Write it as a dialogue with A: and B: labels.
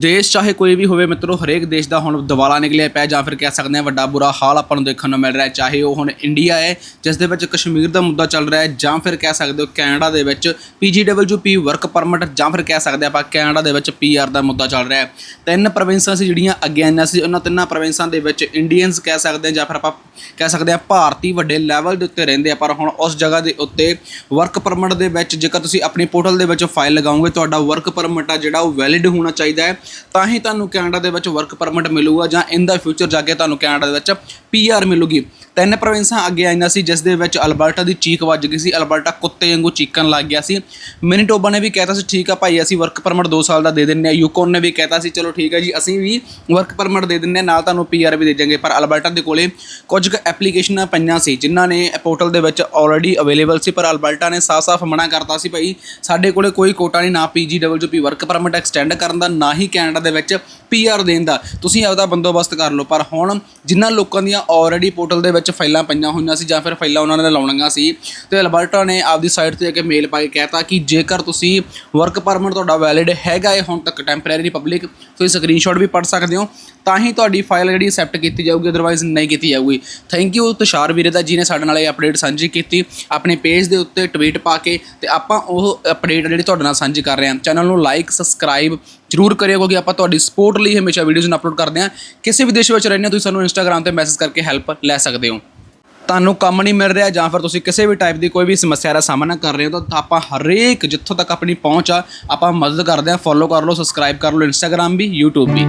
A: ਦੇਸ਼ ਚਾਹੇ ਕੋਈ ਵੀ ਹੋਵੇ ਮਿੱਤਰੋ, ਹਰੇਕ ਦੇਸ਼ ਦਾ ਹੁਣ ਦਿਵਾਲਾ ਨਿਕਲਿਆ ਪਿਆ ਜਾਂ ਫਿਰ ਕਹਿ ਸਕਦੇ ਹਾਂ ਵੱਡਾ ਬੁਰਾ ਹਾਲ ਆਪਾਂ ਨੂੰ ਦੇਖਣ ਨੂੰ ਮਿਲ ਰਿਹਾ ਹੈ, ਚਾਹੇ ਉਹ ਹੁਣ ਇੰਡੀਆ ਹੈ, ਜਿਸ ਦੇ ਵਿੱਚ ਕਸ਼ਮੀਰ ਦਾ ਮੁੱਦਾ ਚੱਲ ਰਿਹਾ ਹੈ ਜਾਂ ਫਿਰ ਕਹਿ ਸਕਦੇ ਹੋ ਕੈਨੇਡਾ ਦੇ ਵਿੱਚ ਪੀਜੀਡਬਲਯੂਪੀ ਵਰਕ ਪਰਮਿਟ ਜਾਂ ਫਿਰ ਕਹਿ ਸਕਦੇ ਆਪਾਂ ਕੈਨੇਡਾ ਦੇ ਵਿੱਚ ਪੀਆਰ ਦਾ ਮੁੱਦਾ ਚੱਲ ਰਿਹਾ ਹੈ। ਤਿੰਨ ਪ੍ਰੋਵਿੰਸਾਂ ਸੀ ਜਿਹੜੀਆਂ ਅੱਗੇ ਆਈਆਂ ਸੀ, ਉਹਨਾਂ ਤਿੰਨਾਂ ਪ੍ਰੋਵਿੰਸਾਂ ਦੇ ਵਿੱਚ ਇੰਡੀਅਨਸ ਕਹਿ ਸਕਦੇ ਹਾਂ ਜਾਂ ਫਿਰ ਆਪਾਂ ਕਹਿ ਸਕਦੇ ਹਾਂ ਭਾਰਤੀ ਵੱਡੇ ਲੈਵਲ ਦੇ ਉੱਤੇ ਰਹਿੰਦੇ ਆ, ਪਰ ਹੁਣ ਉਸ ਜਗ੍ਹਾ ਦੇ ਉੱਤੇ ਵਰਕ ਪਰਮਿਟ ਦੇ ਵਿੱਚ ਜੇਕਰ ਤੁਸੀਂ ਆਪਣੀ ਪੋਰਟਲ ਦੇ ਵਿੱਚ ਫਾਈਲ ਲਗਾਓਗੇ, ਤੁਹਾਡਾ ਵਰਕ ਪਰਮਿਟ ਆ ਜਿਹੜਾ ਉਹ ਵੈਲਿਡ ਹੋਣਾ ਚਾਹੀਦਾ ਹੈ। ਤਾਂ ਹੀ ਤੁਹਾਨੂੰ ਕੈਨੇਡਾ ਦੇ ਵਿੱਚ ਵਰਕ ਪਰਮਿਟ ਮਿਲੂਗਾ ਜਾਂ ਇਨ ਦਾ ਫਿਊਚਰ ਜਾ ਕੇ ਤੁਹਾਨੂੰ ਕੈਨੇਡਾ ਦੇ ਵਿੱਚ ਪੀਆਰ ਮਿਲੂਗੀ। ਤਿੰਨ ਪ੍ਰੋਵਿੰਸਾਂ ਅੱਗੇ ਆਈਆਂ ਸੀ, ਜਿਸ ਦੇ ਵਿੱਚ ਅਲਬਰਟਾ ਦੀ ਚੀਕ ਵੱਜ ਗਈ ਸੀ, ਅਲਬਰਟਾ ਕੁੱਤੇ ਵਾਂਗੂ ਚੀਕਣ ਲੱਗ ਗਿਆ ਸੀ। ਮੈਨੀਟੋਬਾ ਨੇ ਵੀ ਕਹਿਤਾ ਸੀ, ਠੀਕ ਆ ਭਾਈ, ਅਸੀਂ ਵਰਕ ਪਰਮਿਟ 2 ਸਾਲ ਦਾ ਦੇ ਦਿੰਨੇ ਆ ਯੂਕੋਨ ਨੇ ਵੀ ਕਹਿਤਾ ਸੀ, ਚਲੋ ਠੀਕ ਹੈ ਜੀ, ਅਸੀਂ ਵੀ ਵਰਕ ਪਰਮਿਟ ਦੇ ਦਿੰਨੇ ਆ ਨਾਲ ਤੁਹਾਨੂੰ ਪੀਆਰ ਵੀ ਦੇ ਜਾਵਾਂਗੇ ਪਰ ਅਲਬਰਟਾ ਦੇ ਕੋਲੇ ਕੁਝ ਕੁ ਐਪਲੀਕੇਸ਼ਨਾਂ ਪਈਆਂ ਸੀ, ਜਿਨ੍ਹਾਂ ਨੇ ਪੋਰਟਲ ਦੇ ਵਿੱਚ ਆਲਰੇਡੀ ਅਵੇਲੇਬਲ ਸੀ, ਪਰ ਅਲਬਰਟਾ ਨੇ ਸਾਫ਼-ਸਾਫ਼ ਮਨਾ ਕਰਤਾ ਸੀ, ਭਾਈ, ਸਾਡੇ ਕੋਲੇ ਕੋਈ ਕੋਟਾ ਨਹੀਂ, ਨਾ ਪੀਜੀਡਬਲਯੂਪੀ ਵਰਕ ਪਰਮਿਟ ਐਕਸਟੈਂਡ ਕਰਨ ਦਾ, ਨਾ ਹੀ ਕੈਨੇਡਾ ਦੇ ਵਿੱਚ ਪੀਆਰ ਦੇਣ ਦਾ। ਤੁਸੀਂ ਆਪਦਾ ਬੰਦੋਬਸਤ ਕਰ ਲਓ। ਪਰ ਹੁਣ ਜਿਨ੍ਹਾਂ ਲੋਕਾਂ ਦੀਆਂ ਆਲਰੇਡੀ ਪੋਰਟਲ ਦੇ ਵਿੱਚ ਫਾਈਲਾਂ ਪਈਆਂ ਹੋਈਆਂ ਸੀ ਜਾਂ ਫਿਰ ਫਾਈਲਾਂ ਉਹਨਾਂ ਨੇ ਲਾਉਣੀਆਂ ਸੀ, ਤੇ ਅਲਬਰਟਾ ਨੇ ਆਪਦੀ ਸਾਈਟ ਤੇ ਜਾ ਕੇ ਮੇਲ ਪਾ ਕੇ ਕਹਿਤਾ ਕਿ ਜੇਕਰ ਤੁਸੀਂ ਵਰਕ ਪਰਮਿਟ ਤੁਹਾਡਾ ਵੈਲਿਡ ਹੈਗਾ ਹੈ ਹੁਣ ਤੱਕ ਟੈਂਪਰੇਰੀ ਪਬਲਿਕ ਤੁਸੀਂ ਸਕਰੀਨਸ਼ਾਟ ਵੀ ਪੜ ਸਕਦੇ ਹੋ। ਤਾਂ ਹੀ ਤੁਹਾਡੀ ਫਾਈਲ ਜਿਹੜੀ ਅਸੈਪਟ ਕੀਤੀ ਜਾਊਗੀ ਅਦਰਵਾਈਜ਼ ਨਹੀਂ ਕੀਤੀ ਜਾਊਗੀ। ਥੈਂਕ ਯੂ ਤੁਸ਼ਾਰ ਵੀਰੇ ਦਾ ਜੀ ਨੇ ਸਾਡੇ ਨਾਲ ਇਹ ਅਪਡੇਟ ਸਾਂਝੀ ਕੀਤੀ, ਆਪਣੇ ਪੇਜ ਦੇ ਉੱਤੇ ਟਵੀਟ ਪਾ ਕੇ, ਤੇ ਆਪਾਂ ਉਹ ਅਪਡੇਟ ਜਿਹੜੀ ਤੁਹਾਡੇ ਨਾਲ ਸਾਂਝੀ ਕਰ ਰਹੇ ਹਾਂ। ਚੈਨਲ ਨੂੰ ਲਾਈਕ ਸਬਸਕ੍ਰਾਈਬ ਜਰੂਰ ਕਰਿਓ, ਕਿਉਂਕਿ ਆਪਾਂ ਤੁਹਾਡੀ ਸਪੋਰਟ ਲਈ ਹਮੇਸ਼ਾ ਵੀਡੀਓਜ਼ ਨੂੰ ਅਪਲੋਡ ਕਰਦੇ ਹਾਂ। ਕਿਸੇ ਵੀ ਦੇਸ਼ ਵਿੱਚ ਰਹਿੰਦੇ ਹੋ, ਤੁਸੀਂ ਸਾਨੂੰ ਇੰਸਟਾਗ੍ਰam ਤੇ ਮੈਸੇਜ ਕਰਕੇ ਹੈਲਪ ਲੈ ਸਕਦੇ ਹੋ। ਤੁਹਾਨੂੰ ਕੰਮ ਨਹੀਂ ਮਿਲ ਰਿਹਾ ਜਾਂ ਫਿਰ ਤੁਸੀਂ ਕਿਸੇ ਵੀ ਟਾਈਪ ਦੀ ਕੋਈ ਵੀ ਸਮੱਸਿਆ ਦਾ ਸਾਹਮਣਾ ਕਰ ਰਹੇ ਹੋ, ਤਾਂ ਆਪਾਂ ਹਰੇਕ ਜਿੱਥੋਂ ਤੱਕ ਆਪਣੀ ਪਹੁੰਚ ਆ, ਆਪਾਂ ਮਦਦ ਕਰਦੇ ਹਾਂ। ਫੋਲੋ ਕਰ ਲਓ ਸਬਸਕ੍ਰਾਈਬ ਕਰ ਲਓ ਇੰਸਟਾਗ੍ਰam ਵੀ, YouTube ਵੀ।